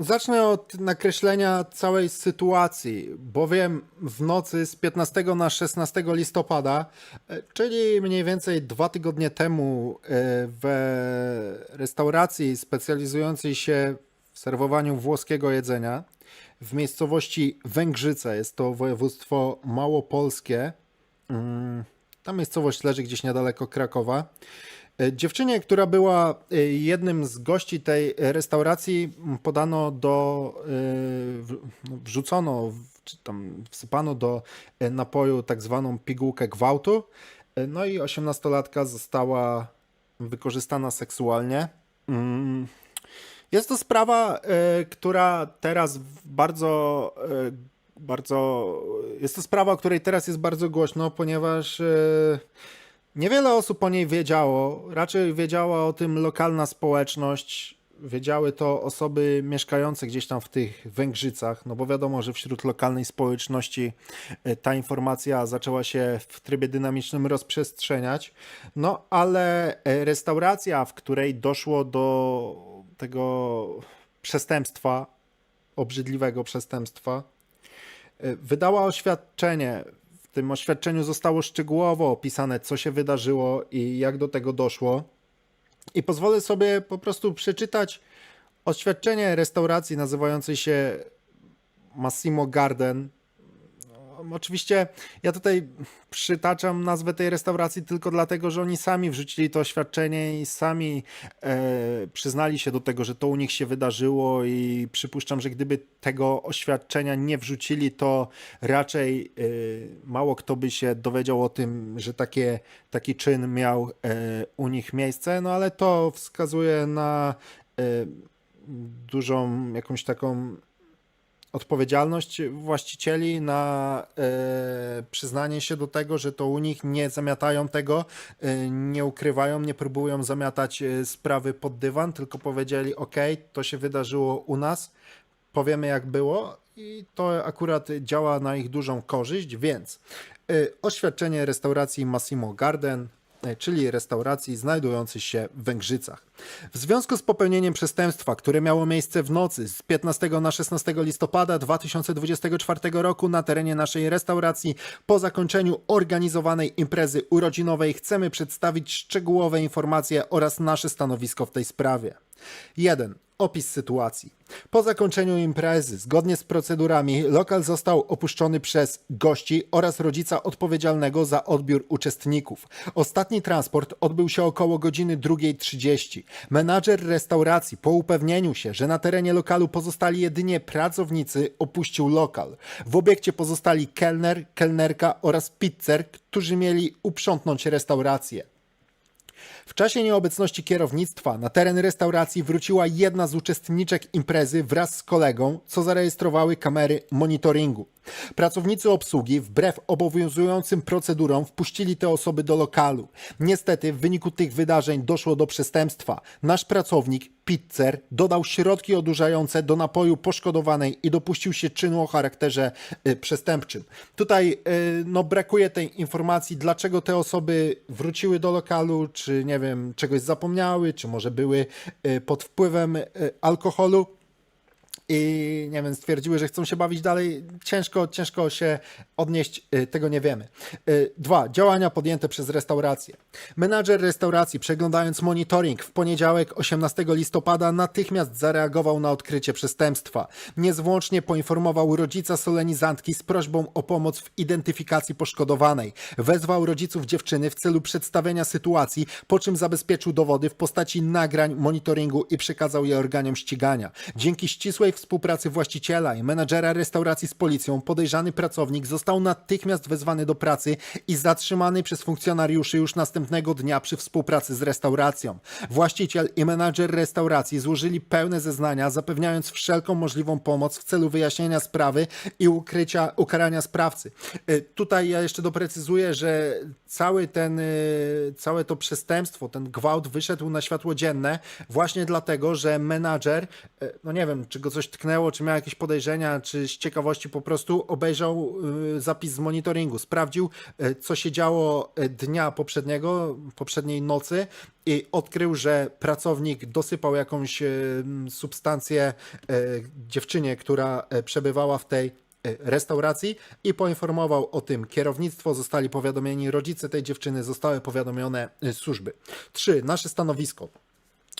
zacznę od nakreślenia całej sytuacji, bowiem w nocy z 15 na 16 listopada, e, czyli mniej więcej dwa tygodnie temu, e, w restauracji specjalizującej się w serwowaniu włoskiego jedzenia w miejscowości Węgrzyce, jest to województwo małopolskie, mm, ta miejscowość leży gdzieś niedaleko Krakowa. E, Dziewczynie, która była e, jednym z gości tej restauracji, podano do, e, no, wrzucono, czy tam wsypano do napoju tak zwaną pigułkę gwałtu. No i osiemnastolatka została wykorzystana seksualnie. Mm, Jest to sprawa, która teraz bardzo, bardzo. Jest to sprawa, o której teraz jest bardzo głośno, ponieważ niewiele osób o niej wiedziało. Raczej wiedziała o tym lokalna społeczność. Wiedziały to osoby mieszkające gdzieś tam w tych Węgrzycach, no bo wiadomo, że wśród lokalnej społeczności e, ta informacja zaczęła się w trybie dynamicznym rozprzestrzeniać. No ale e, restauracja, w której doszło do tego przestępstwa, obrzydliwego przestępstwa, e, wydała oświadczenie. W tym oświadczeniu zostało szczegółowo opisane, co się wydarzyło i jak do tego doszło. I pozwolę sobie po prostu przeczytać oświadczenie restauracji nazywającej się Massimo Garden. Oczywiście ja tutaj przytaczam nazwę tej restauracji tylko dlatego, że oni sami wrzucili to oświadczenie i sami e, przyznali się do tego, że to u nich się wydarzyło i przypuszczam, że gdyby tego oświadczenia nie wrzucili, to raczej e, mało kto by się dowiedział o tym, że takie, taki czyn miał e, u nich miejsce, no ale to wskazuje na e, dużą jakąś taką odpowiedzialność właścicieli na e, przyznanie się do tego, że to u nich nie zamiatają tego, e, nie ukrywają, nie próbują zamiatać e, sprawy pod dywan, tylko powiedzieli: OK, to się wydarzyło u nas, powiemy jak było i to akurat działa na ich dużą korzyść, więc e, oświadczenie restauracji Massimo Garden, czyli restauracji znajdującej się w Węgrzycach. W związku z popełnieniem przestępstwa, które miało miejsce w nocy z 15 na 16 listopada 2024 roku na terenie naszej restauracji, po zakończeniu organizowanej imprezy urodzinowej, chcemy przedstawić szczegółowe informacje oraz nasze stanowisko w tej sprawie. 1. Opis sytuacji. Po zakończeniu imprezy, zgodnie z procedurami, lokal został opuszczony przez gości oraz rodzica odpowiedzialnego za odbiór uczestników. Ostatni transport odbył się około godziny 2.30. Menadżer restauracji, po upewnieniu się, że na terenie lokalu pozostali jedynie pracownicy, opuścił lokal. W obiekcie pozostali kelner, kelnerka oraz pizzer, którzy mieli uprzątnąć restaurację. W czasie nieobecności kierownictwa na teren restauracji wróciła jedna z uczestniczek imprezy wraz z kolegą, co zarejestrowały kamery monitoringu. Pracownicy obsługi, wbrew obowiązującym procedurom, wpuścili te osoby do lokalu. Niestety, w wyniku tych wydarzeń doszło do przestępstwa. Nasz pracownik, pizzer, dodał środki odurzające do napoju poszkodowanej i dopuścił się czynu o charakterze y, przestępczym. Tutaj y, no, brakuje tej informacji, dlaczego te osoby wróciły do lokalu, czy nie wiem, czegoś zapomniały, czy może były y, pod wpływem y, alkoholu i nie wiem, stwierdziły, że chcą się bawić dalej. Ciężko, ciężko się odnieść, y, tego nie wiemy. Y, Dwa, działania podjęte przez restaurację. Menadżer restauracji, przeglądając monitoring w poniedziałek 18 listopada, natychmiast zareagował na odkrycie przestępstwa. Niezwłocznie poinformował rodzica solenizantki z prośbą o pomoc w identyfikacji poszkodowanej. Wezwał rodziców dziewczyny w celu przedstawienia sytuacji, po czym zabezpieczył dowody w postaci nagrań monitoringu i przekazał je organom ścigania. Dzięki ścisłej współpracy właściciela i menadżera restauracji z policją, podejrzany pracownik został natychmiast wezwany do pracy i zatrzymany przez funkcjonariuszy już następnego dnia przy współpracy z restauracją. Właściciel i menadżer restauracji złożyli pełne zeznania, zapewniając wszelką możliwą pomoc w celu wyjaśnienia sprawy i ukrycia, ukarania sprawcy. Y, Tutaj ja jeszcze doprecyzuję, że cały ten, y, całe to przestępstwo, ten gwałt wyszedł na światło dzienne właśnie dlatego, że menadżer, y, no nie wiem, czy go coś coś tknęło, czy miał jakieś podejrzenia, czy z ciekawości po prostu obejrzał y, zapis z monitoringu, sprawdził, y, co się działo y, dnia poprzedniego, poprzedniej nocy i odkrył, że pracownik dosypał jakąś substancję dziewczynie, która przebywała w tej restauracji i poinformował o tym kierownictwo, zostali powiadomieni rodzice tej dziewczyny, zostały powiadomione służby. 3. Nasze stanowisko.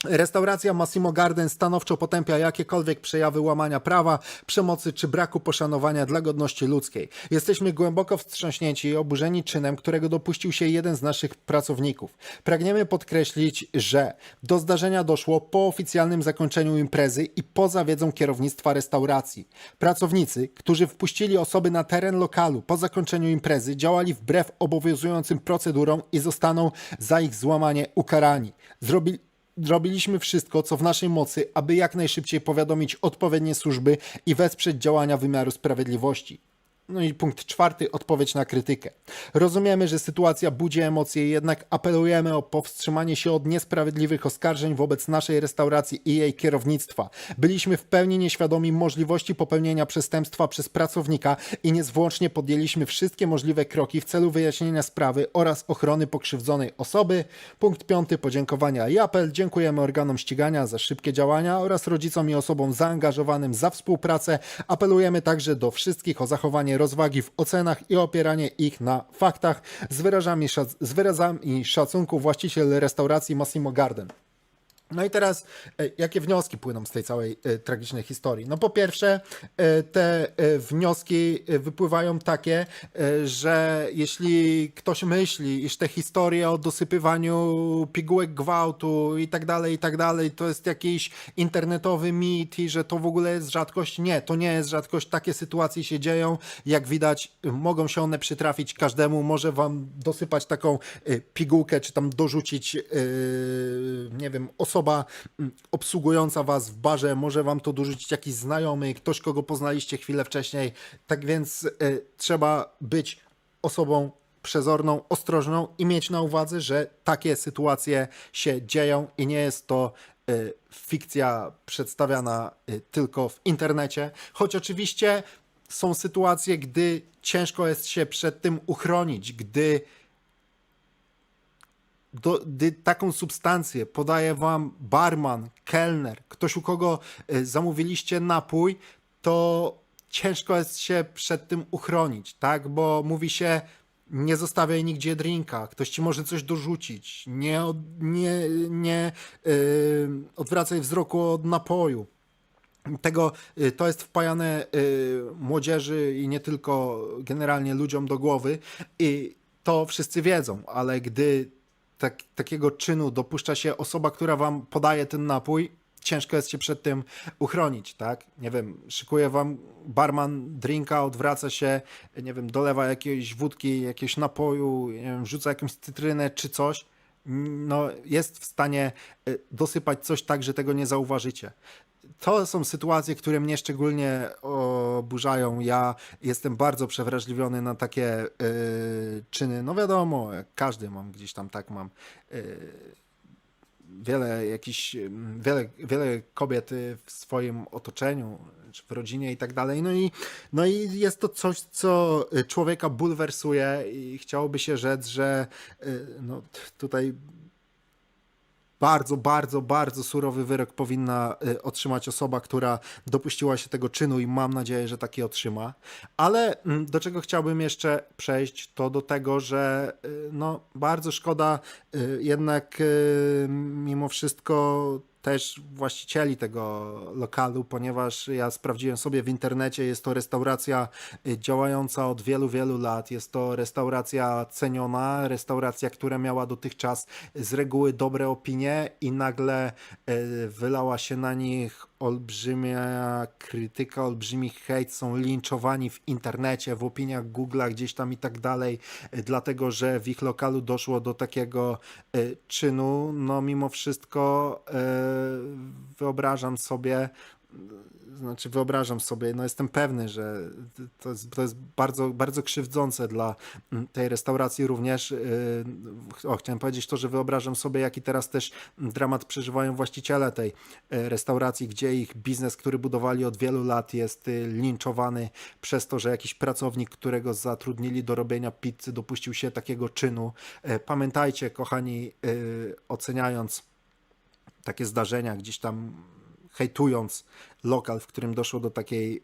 Restauracja Massimo Garden stanowczo potępia jakiekolwiek przejawy łamania prawa, przemocy czy braku poszanowania dla godności ludzkiej. Jesteśmy głęboko wstrząśnięci i oburzeni czynem, którego dopuścił się jeden z naszych pracowników. Pragniemy podkreślić, że do zdarzenia doszło po oficjalnym zakończeniu imprezy i poza wiedzą kierownictwa restauracji. Pracownicy, którzy wpuścili osoby na teren lokalu po zakończeniu imprezy, działali wbrew obowiązującym procedurom i zostaną za ich złamanie ukarani. Zrobili Zrobiliśmy wszystko, co w naszej mocy, aby jak najszybciej powiadomić odpowiednie służby i wesprzeć działania wymiaru sprawiedliwości. No i punkt czwarty, odpowiedź na krytykę. Rozumiemy, że sytuacja budzi emocje, jednak apelujemy o powstrzymanie się od niesprawiedliwych oskarżeń wobec naszej restauracji i jej kierownictwa. Byliśmy w pełni nieświadomi możliwości popełnienia przestępstwa przez pracownika i niezwłocznie podjęliśmy wszystkie możliwe kroki w celu wyjaśnienia sprawy oraz ochrony pokrzywdzonej osoby. Punkt piąty, podziękowania i apel. Dziękujemy organom ścigania za szybkie działania oraz rodzicom i osobom zaangażowanym za współpracę. Apelujemy także do wszystkich o zachowanie rozwagi w ocenach i opieranie ich na faktach. Z wyrazami, szac- z wyrazami szacunku właściciel restauracji Massimo Garden. No i teraz, e, jakie wnioski płyną z tej całej e, tragicznej historii? No po pierwsze, e, te wnioski wypływają takie, że jeśli ktoś myśli, iż te historie o dosypywaniu pigułek gwałtu i tak dalej, i tak dalej, to jest jakiś internetowy mit i że to w ogóle jest rzadkość, nie, to nie jest rzadkość, takie sytuacje się dzieją, jak widać, mogą się one przytrafić każdemu, może wam dosypać taką pigułkę, czy tam dorzucić, nie wiem, osoba mm, obsługująca was w barze, może wam to dorzucić jakiś znajomy, ktoś, kogo poznaliście chwilę wcześniej. Tak więc e, trzeba być osobą przezorną, ostrożną i mieć na uwadze, że takie sytuacje się dzieją i nie jest to e, fikcja przedstawiana e, tylko w internecie, choć oczywiście są sytuacje, gdy ciężko jest się przed tym uchronić, gdy do, gdy taką substancję podaje wam barman, kelner, ktoś u kogo y, zamówiliście napój, to ciężko jest się przed tym uchronić, tak? Bo mówi się, nie zostawiaj nigdzie drinka, ktoś ci może coś dorzucić, nie, nie, nie y, odwracaj wzroku od napoju tego y, to jest wpajane y, młodzieży i nie tylko generalnie ludziom do głowy i to wszyscy wiedzą, ale gdy tak, takiego czynu dopuszcza się osoba, która wam podaje ten napój, ciężko jest się przed tym uchronić, tak? Nie wiem, szykuje wam barman drinka, odwraca się, nie wiem, dolewa jakiejś wódki, jakiegoś napoju, wiem, rzuca jakąś cytrynę czy coś, no jest w stanie y, dosypać coś tak, że tego nie zauważycie. To są sytuacje, które mnie szczególnie oburzają. Ja jestem bardzo przewrażliwiony na takie y, czyny. No wiadomo, każdy mam gdzieś tam tak mam. y, wiele jakichś, mm, wiele, wiele kobiet w swoim otoczeniu, czy w rodzinie i tak dalej. No i, no i jest to coś, co y, człowieka bulwersuje i chciałoby się rzec, że y, no, tutaj bardzo, bardzo, bardzo surowy wyrok powinna y, otrzymać osoba, która dopuściła się tego czynu i mam nadzieję, że taki otrzyma. Ale mm, do czego chciałbym jeszcze przejść, to do tego, że no, bardzo szkoda jednak mimo wszystko też właścicieli tego lokalu, ponieważ ja sprawdziłem sobie w internecie, jest to restauracja y, działająca od wielu, wielu lat. Jest to restauracja ceniona, restauracja, która miała dotychczas z reguły dobre opinie i nagle y, wylała się na nich olbrzymia krytyka, olbrzymi hejt, są linczowani w internecie, w opiniach Google'a, gdzieś tam i tak dalej, y, dlatego że w ich lokalu doszło do takiego y, czynu. No mimo wszystko y, wyobrażam sobie, znaczy wyobrażam sobie, no jestem pewny, że to jest, to jest bardzo, bardzo krzywdzące dla mm, tej restauracji również. Yy, O, chciałem powiedzieć to, że wyobrażam sobie, jaki teraz też dramat przeżywają właściciele tej e, restauracji, gdzie ich biznes, który budowali od wielu lat jest y, linczowany przez to, że jakiś pracownik, którego zatrudnili do robienia pizzy, dopuścił się takiego czynu. E, Pamiętajcie, kochani, y, oceniając takie zdarzenia, gdzieś tam hejtując lokal, w którym doszło do takiej e,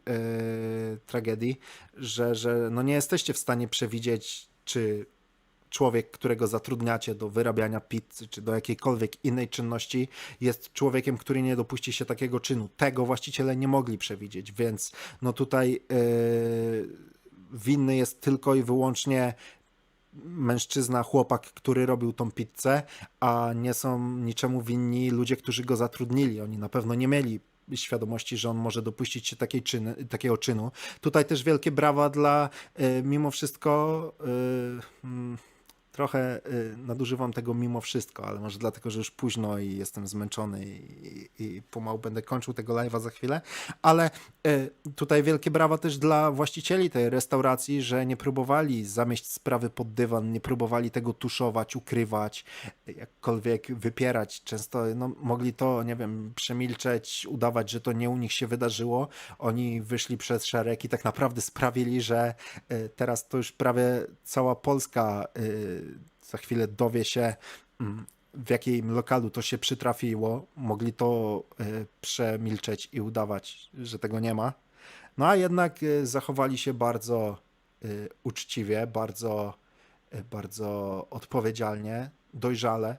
tragedii, że, że no nie jesteście w stanie przewidzieć, czy człowiek, którego zatrudniacie do wyrabiania pizzy, czy do jakiejkolwiek innej czynności, jest człowiekiem, który nie dopuści się takiego czynu. Tego właściciele nie mogli przewidzieć, więc no tutaj e, winny jest tylko i wyłącznie mężczyzna, chłopak, który robił tą pizzę, a nie są niczemu winni ludzie, którzy go zatrudnili. Oni na pewno nie mieli świadomości, że on może dopuścić się takiej czyny, takiego czynu. Tutaj też wielkie brawa dla e, mimo wszystko e, mm, trochę y, nadużywam tego mimo wszystko, ale może dlatego, że już późno i jestem zmęczony i, i pomału będę kończył tego live'a za chwilę, ale y, tutaj wielkie brawa też dla właścicieli tej restauracji, że nie próbowali zamieść sprawy pod dywan, nie próbowali tego tuszować, ukrywać, jakkolwiek wypierać. Często no, mogli to, nie wiem, przemilczeć, udawać, że to nie u nich się wydarzyło. Oni wyszli przez szereg i tak naprawdę sprawili, że y, teraz to już prawie cała Polska za chwilę dowie się, mm, w jakim lokalu to się przytrafiło. Mogli to y, przemilczeć i udawać, że tego nie ma. No a jednak y, zachowali się bardzo y, uczciwie, bardzo, bardzo odpowiedzialnie, dojrzale.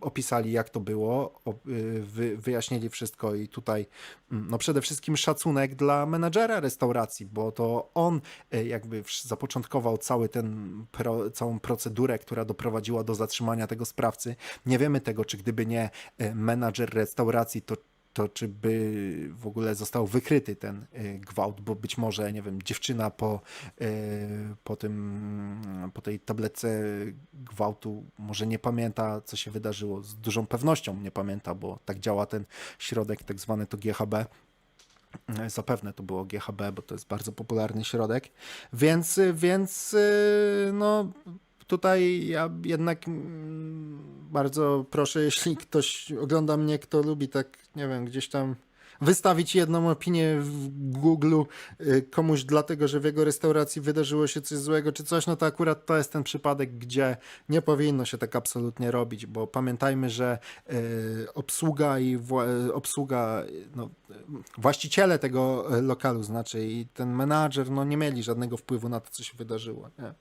Opisali, jak to było, y, wy, wyjaśnili wszystko, i tutaj mm, no przede wszystkim szacunek dla menadżera restauracji, bo to on y, jakby zapoczątkował cały ten, całą procedurę, która doprowadziła do zatrzymania tego sprawcy. Nie wiemy tego, czy gdyby nie y, menadżer restauracji, to to czy by w ogóle został wykryty ten y, gwałt, bo być może, nie wiem, dziewczyna po, y, po tym, po tej tabletce gwałtu może nie pamięta, co się wydarzyło. Z dużą pewnością nie pamięta, bo tak działa ten środek, tak zwany to GHB. E, Zapewne to było GHB, bo to jest bardzo popularny środek. Więc, więc y, no, tutaj ja jednak mm, bardzo proszę, jeśli ktoś ogląda mnie, kto lubi tak, nie wiem, gdzieś tam wystawić jedną opinię w Google y, komuś dlatego, że w jego restauracji wydarzyło się coś złego czy coś, no to akurat to jest ten przypadek, gdzie nie powinno się tak absolutnie robić, bo pamiętajmy, że y, obsługa i wła- obsługa, y, no, y, właściciele tego y, lokalu, znaczy i ten menadżer, no nie mieli żadnego wpływu na to, co się wydarzyło. Nie?